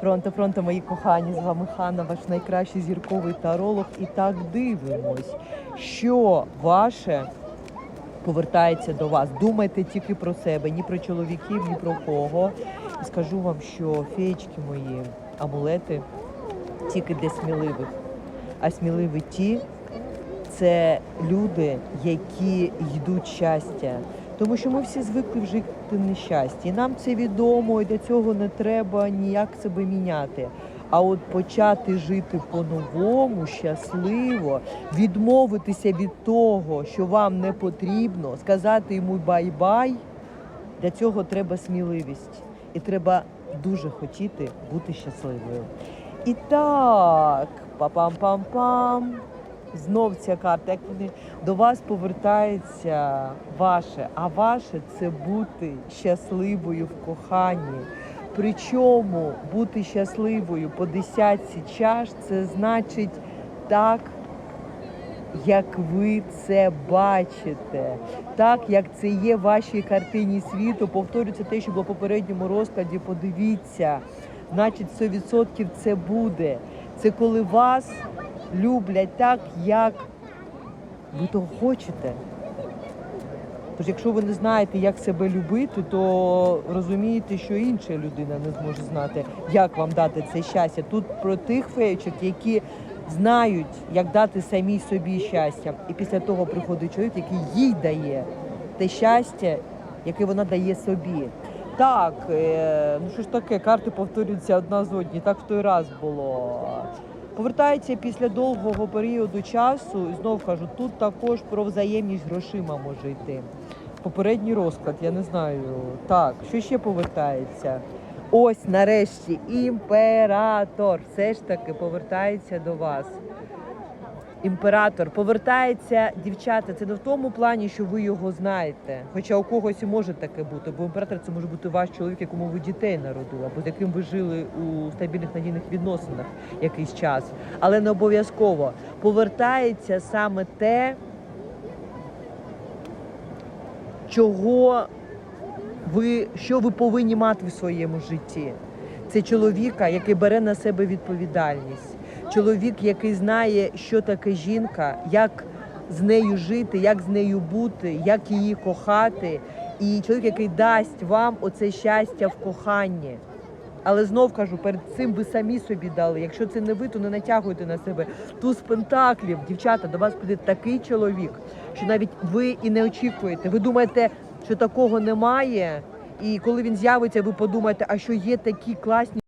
Фронто, фронто, мої кохані, з вами Ханна, ваш найкращий зірковий таролог. І так дивимось, що ваше повертається до вас. Думайте тільки про себе, ні про чоловіків, ні про кого. І скажу вам, що феєчки мої, амулети тільки для сміливих. А сміливі ті це люди, які йдуть щастя. Тому що ми всі звикли в жити нещасті. І нам це відомо, і для цього не треба ніяк себе міняти. А от почати жити по-новому, щасливо, відмовитися від того, що вам не потрібно, сказати йому бай-бай, для цього треба сміливість. І треба дуже хотіти бути щасливою. І так, па-пам-пам-пам. Знов ця карта, як вони до вас повертається ваше, а ваше це бути щасливою в коханні. Причому бути щасливою по десятці чаш це значить так, як ви це бачите, так як це є в вашій картині світу. Повторюється те, що було в попередньому розкладі. Подивіться, значить, 100% це буде. Це коли вас люблять так, як ви того хочете. Тож, якщо ви не знаєте, як себе любити, то розумієте, що інша людина не зможе знати, як вам дати це щастя. Тут про тих феєчок, які знають, як дати самій собі щастя. І після того приходить чоловік, який їй дає те щастя, яке вона дає собі. Так, е, ну що ж таке, карти повторюються одна з одні, так в той раз було. Повертається після довгого періоду часу, і знов кажу, тут також про взаємність грошима може йти. Попередній розклад, я не знаю. Так, що ще повертається? Ось нарешті імператор все ж таки повертається до вас. Імператор повертається, дівчата. Це не в тому плані, що ви його знаєте. Хоча у когось і може таке бути, бо імператор це може бути ваш чоловік, якому ви дітей народили, або з яким ви жили у стабільних надійних відносинах якийсь час. Але не обов'язково повертається саме те, чого ви, що ви повинні мати в своєму житті. Це чоловіка, який бере на себе відповідальність. Чоловік, який знає, що таке жінка, як з нею жити, як з нею бути, як її кохати. І чоловік, який дасть вам оце щастя в коханні. Але знов кажу, перед цим ви самі собі дали. Якщо це не ви, то не натягуйте на себе туз пентаклів. Дівчата, до вас прийде такий чоловік, що навіть ви і не очікуєте. Ви думаєте, що такого немає. І коли він з'явиться, ви подумаєте, а що є такі класні.